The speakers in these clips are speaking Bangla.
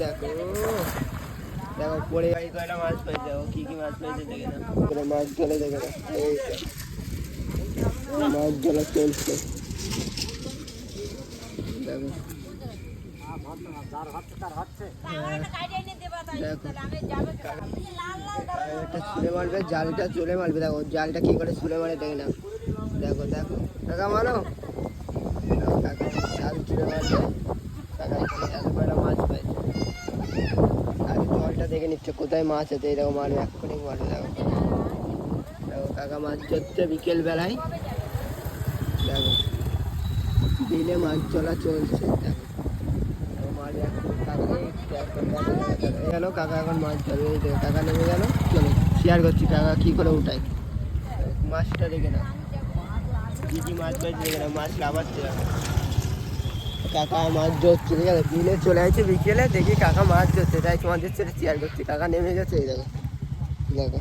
দেখো। দেখো পরে গাড়ি কয়টা মাছ পেয়েছে? দেখো কি কি মাছ পেয়েছে দেখে না পুরো মাছ ধরে দেখে না এই তো। মাছ ধরা চলছে। দেখো। আর একটা ছুঁড়ে মারবে জালটা চলে মারবে। দেখো জালটা কি করে ছুঁড়ে মারে দেখে না দেখো দেখো। কাকা মারো দেখো, কাকা জাল ছুঁড়ে মারবে কাকা এখানে এত কয়টা মাছ পাইছে আগে জলটা দেখে নিচ্ছে কোথায় মাছ আছে? দেখো মারবে এক্ষুনি মারবে দেখো দেখো কাকা মাছ ধরতে বিকেল বেলায় দেখো বিলে মাছ চলা চলছে। গেল কাকা এখন মাছ ধরবে কাকা নেমে গেল। চলো শেয়ার করছি, কাকা কি করে উঠাই মাছটা দেখে না কি মাছ পাইছে দেখে না মাছ লাভাচ্ছে। কাকা মাছ ধরছে, ঠিক আছে? বিলে চলে আসছে বিকেলে, দেখি কাকা মাছ ধরছে। তাই তোমাদের সাথে শেয়ার করছি। কাকা নেমে গেছে, এই দেখো। দেখো।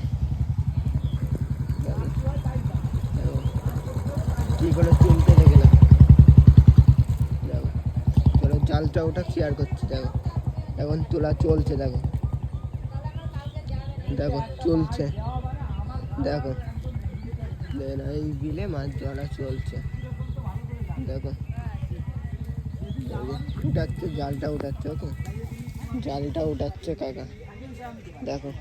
কি করে চলতে দেখে। না দেখো জালটা ওটা শেয়ার করছি, দেখো। এখন তোলা চলছে, দেখো। দেখো, চলছে। দেখো। এই বিলে মাছ ধরা চলছে। দেখো। উঠাচ্ছে, জালটা উঠাচ্ছে, ওকে? জালটা উঠাচ্ছে কাকা। দেখো।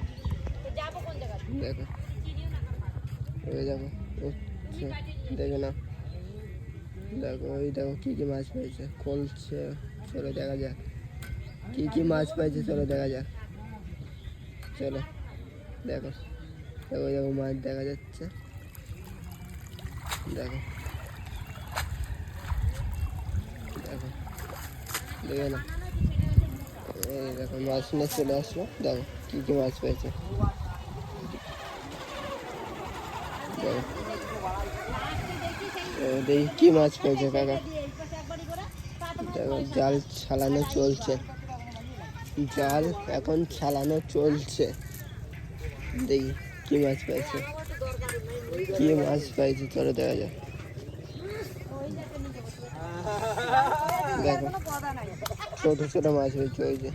দেখো। এই দেখো, উঠছে। দেখে না দেখো, এই দেখো কি কি মাছ পেয়েছে। কলছে, চলো দেখা যাক। কি কি মাছ পাইছে চলো দেখা যাক। চলো, দেখো। দেখো দেখো, মাছ দেখা যাচ্ছে। দেখো। মাছ নিয়ে চলে দেখো মাছ পেয়েছে। কি মাছ পেয়েছে, কাকা। জাল ছালানো চলছে। জাল এখন ছালানো চলছে। দেখি কি মাছ পাইছে কি মাছ পাইছে চলো দেখা যাক। দেখো। ছোট ছোট মাছ হয়েছে, ওই যে।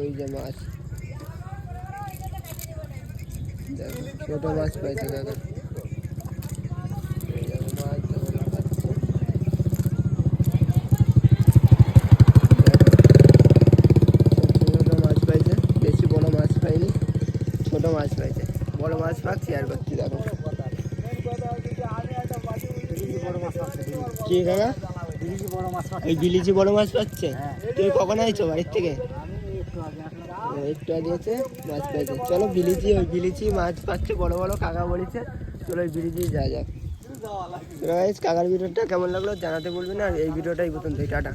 ওই যে মাছ। দেখো, ছোট মাছ পাইছে দাদা মাছ পাইছে বড় মাছ পাক শেয়ার করছি দেখো। কি কাকা? এই বিলিজি বড় মাছ পাচ্ছে? তুমি কখন আইছো বাড়ির থেকে? একটু আগে আছে মাছ পাইছে চলো বিলিজি ওই বিলিজি মাছ পাচ্ছে বড় বড় কাকা বলেছে। চলো ওই বিলিজি যা যাক। কাকার ভিডিওটা কেমন লাগল জানাতে বলবি না এই ভিডিওটাই প্রথম থেকে টাটা।